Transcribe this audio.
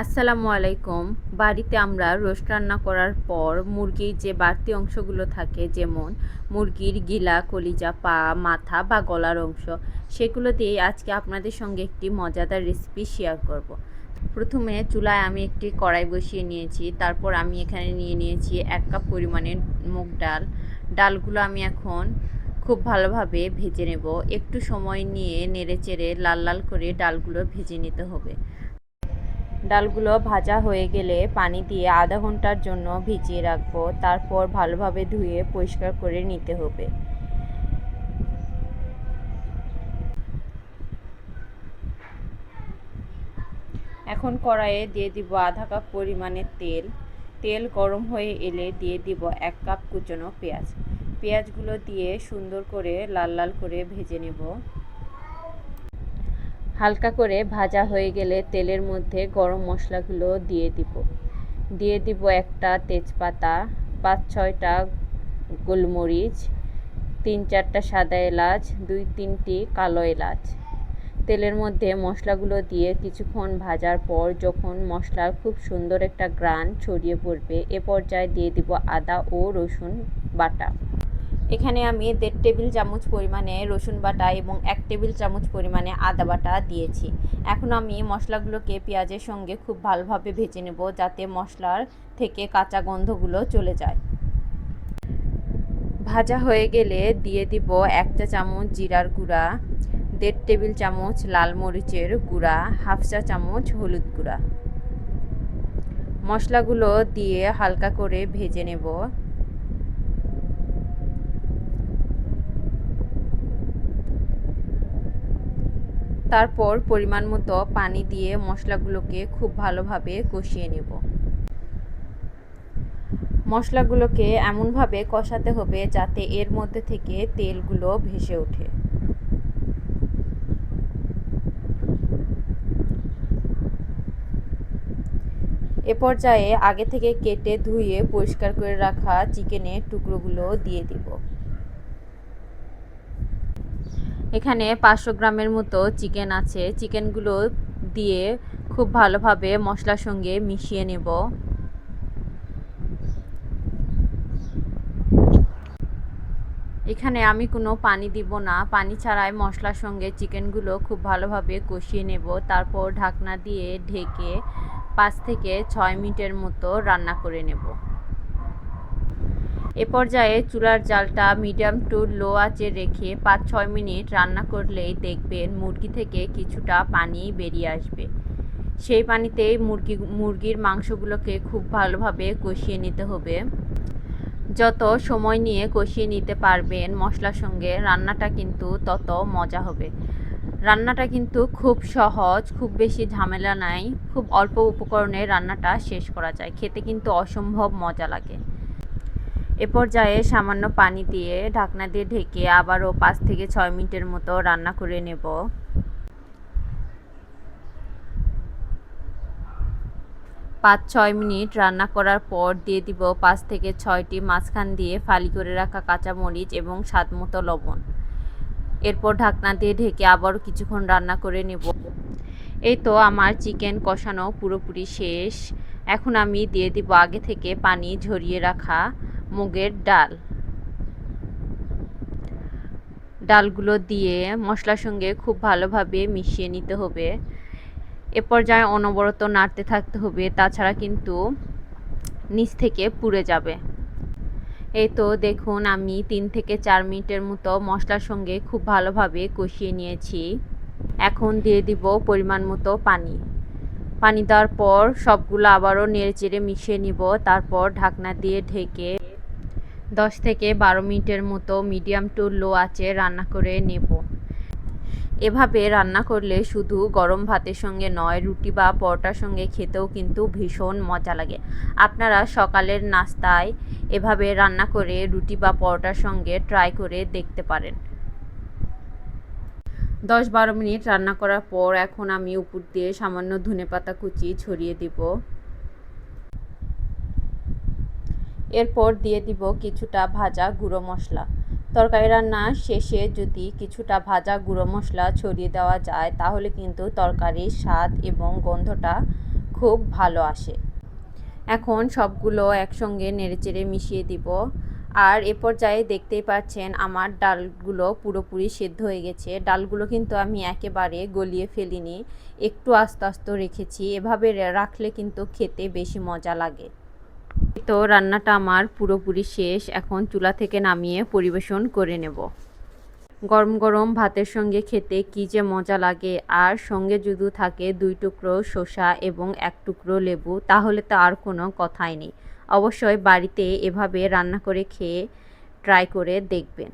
আসসালামু আলাইকুম। বাড়িতে আমরা রোস্ট রান্না করার পর মুরগির যে বাড়তি অংশগুলো থাকে, যেমন মুরগির গিলা, কলিজা, পা, মাথা বা গলার অংশ, সেগুলো দিয়ে আজকে আপনাদের সঙ্গে একটি মজাদার রেসিপি শেয়ার করব। প্রথমে চুলায় আমি একটি কড়াই বসিয়ে নিয়েছি, তারপর আমি এখানে নিয়ে নিয়েছি এক কাপ পরিমাণের মুগ ডাল। ডালগুলো আমি এখন খুব ভালোভাবে ভেজে নেব। একটু সময় নিয়ে নেড়ে চেড়ে লাল লাল করে ডালগুলো ভেজে নিতে হবে। ডালগুলো ভাজা হয়ে গেলে পানি দিয়ে আধা ঘণ্টার জন্য ভিজিয়ে রাখব। তারপর ভালোভাবে ধুয়ে পরিষ্কার করে নিতে হবে। এখন কড়াইয়ে দিয়ে দিব আধা কাপ পরিমাণের তেল। তেল গরম হয়ে এলে দিয়ে দিব এক কাপ কুচনো পেঁয়াজ। পেঁয়াজগুলো দিয়ে সুন্দর করে লাল লাল করে ভেজে নেব। হালকা করে ভাজা হয়ে গেলে তেলের মধ্যে গরম মশলাগুলো দিয়ে দিব। দিয়ে দিব একটা তেজপাতা, পাঁচ, ছয়টা গোলমরিচ, তিন, চারটা সাদা এলাচ, দুই, তিনটি কালো এলাচ। তেলের মধ্যে মশলাগুলো দিয়ে কিছুক্ষণ ভাজার পর যখন মশলার খুব সুন্দর একটা গ্রান ছড়িয়ে পড়বে, এ পর্যায়ে দিয়ে দিব আদা ও রসুন বাটা। এখানে আমি দেড় টেবিল চামচ পরিমাণে রসুন বাটা এবং এক টেবিল চামচ পরিমাণে আদা বাটা দিয়েছি। এখন আমি মশলাগুলোকে পেঁয়াজের সঙ্গে খুব ভালোভাবে ভেজে নেব যাতে মশলার থেকে কাঁচা গন্ধগুলো চলে যায়। ভাজা হয়ে গেলে দিয়ে দিব এক চা চামচ জিরার গুঁড়া, দেড় টেবিল চামচ লাল মরিচের গুঁড়া, হাফ চা চামচ হলুদ গুঁড়া। মশলাগুলো দিয়ে হালকা করে ভেজে নেব। তারপর পরিমাণ মতো পানি দিয়ে মশলাগুলোকে খুব ভালোভাবে কষিয়ে নেব। মশলাগুলোকে এমনভাবে কষাতে হবে যাতে এর মধ্যে থেকে তেলগুলো ভেসে ওঠে। এ পর্যায়ে আগে থেকে কেটে ধুয়ে পরিষ্কার করে রাখা চিকেনের টুকরোগুলো দিয়ে দিব। এখানে পাঁচশো গ্রামের মতো চিকেন আছে। চিকেনগুলো দিয়ে খুব ভালোভাবে মশলার সঙ্গে মিশিয়ে নেব। এখানে আমি কোনো পানি দিব না। পানি ছাড়াই মশলার সঙ্গে চিকেনগুলো খুব ভালোভাবে কষিয়ে নেব। তারপর ঢাকনা দিয়ে ঢেকে পাঁচ থেকে ছয় মিনিটের মতো রান্না করে নেব। এ পর্যায়ে চুলার জালটা মিডিয়াম টু লো আঁচে রেখে পাঁচ ছয় মিনিট রান্না করলেই দেখবেন মুরগি থেকে কিছুটা পানি বেরিয়ে আসবে। সেই পানিতেই মুরগি, মুরগির মাংসগুলোকে খুব ভালোভাবে কষিয়ে নিতে হবে। যত সময় নিয়ে কষিয়ে নিতে পারবেন মশলার সঙ্গে রান্নাটা কিন্তু তত মজা হবে। রান্নাটা কিন্তু খুব সহজ, খুব বেশি ঝামেলা নাই, খুব অল্প উপকরণে রান্নাটা শেষ করা যায়। খেতে কিন্তু অসম্ভব মজা লাগে। এ পর্যায়ে সামান্য পানি দিয়ে ঢাকনা দিয়ে ঢেকে আবারও পাঁচ থেকে ছয় মিনিটের মতো রান্না করে নেব। পাঁচ, ছয় মিনিট রান্না করার পর দিয়ে দিব পাঁচ থেকে ছয়টি মাঝখান দিয়ে ফালি করে রাখা কাঁচামরিচ এবং স্বাদ মতো লবণ। এরপর ঢাকনা দিয়ে ঢেকে আবারও কিছুক্ষণ রান্না করে নেব। এই তো আমার চিকেন কষানো পুরোপুরি শেষ। এখন আমি দিয়ে দিব আগে থেকে পানি ঝরিয়ে রাখা মুগের ডাল। ডালগুলো দিয়ে মশলার সঙ্গে খুব ভালোভাবে মিশিয়ে নিতে হবে। এ পর্যায়ে অনবরত নাড়তে থাকতে হবে, তাছাড়া কিন্তু নিচ থেকে পুড়ে যাবে। এই তো দেখুন, আমি তিন থেকে চার মিনিটের মতো মশলার সঙ্গে খুব ভালোভাবে কষিয়ে নিয়েছি। এখন দিয়ে দিব পরিমাণ মতো পানি। পানি দেওয়ার পর সবগুলো আবারও নেড়ে চেড়ে মিশিয়ে নিব, তারপর ঢাকনা দিয়ে ঢেকে দশ থেকে বারো মিনিটের মতো মিডিয়াম টু লো আঁচে রান্না করে নেব। এভাবে রান্না করলে শুধু গরম ভাতের সঙ্গে নয়, রুটি বা পরোটার সঙ্গে খেতেও কিন্তু ভীষণ মজা লাগে। আপনারা সকালের নাস্তায় এভাবে রান্না করে রুটি বা পরোটার সঙ্গে ট্রাই করে দেখতে পারেন। দশ বারো মিনিট রান্না করার পর এখন আমি উপর দিয়ে সামান্য ধনে পাতা কুচি ছড়িয়ে দিব। এরপর দিয়ে দিব কিছুটা ভাজা গুঁড়ো মশলা। তরকারি রান্না শেষে যদি কিছুটা ভাজা গুঁড়ো মশলা ছড়িয়ে দেওয়া যায়, তাহলে কিন্তু তরকারির স্বাদ এবং গন্ধটা খুব ভালো আসে। এখন সবগুলো একসঙ্গে নেড়েচেড়ে মিশিয়ে দিব। আর এ পর্যায়ে দেখতেই পাচ্ছেন আমার ডালগুলো পুরোপুরি সেদ্ধ হয়ে গেছে। ডালগুলো কিন্তু আমি একেবারে গলিয়ে ফেলিনি, একটু আস্তে আস্তে রেখেছি। এভাবে রাখলে কিন্তু খেতে বেশি মজা লাগে। তো রান্নাটা আমার পুরোপুরি শেষ। এখন চুলা থেকে নামিয়ে পরিবেশন করে নেব। গরম গরম ভাতের সঙ্গে খেতে কী যে মজা লাগে। আর সঙ্গে যদি থাকে দুই টুকরো শসা এবং এক টুকরো লেবু, তাহলে তো আর কোনো কথাই নেই। অবশ্যই বাড়িতে এভাবে রান্না করে খেয়ে ট্রাই করে দেখবেন।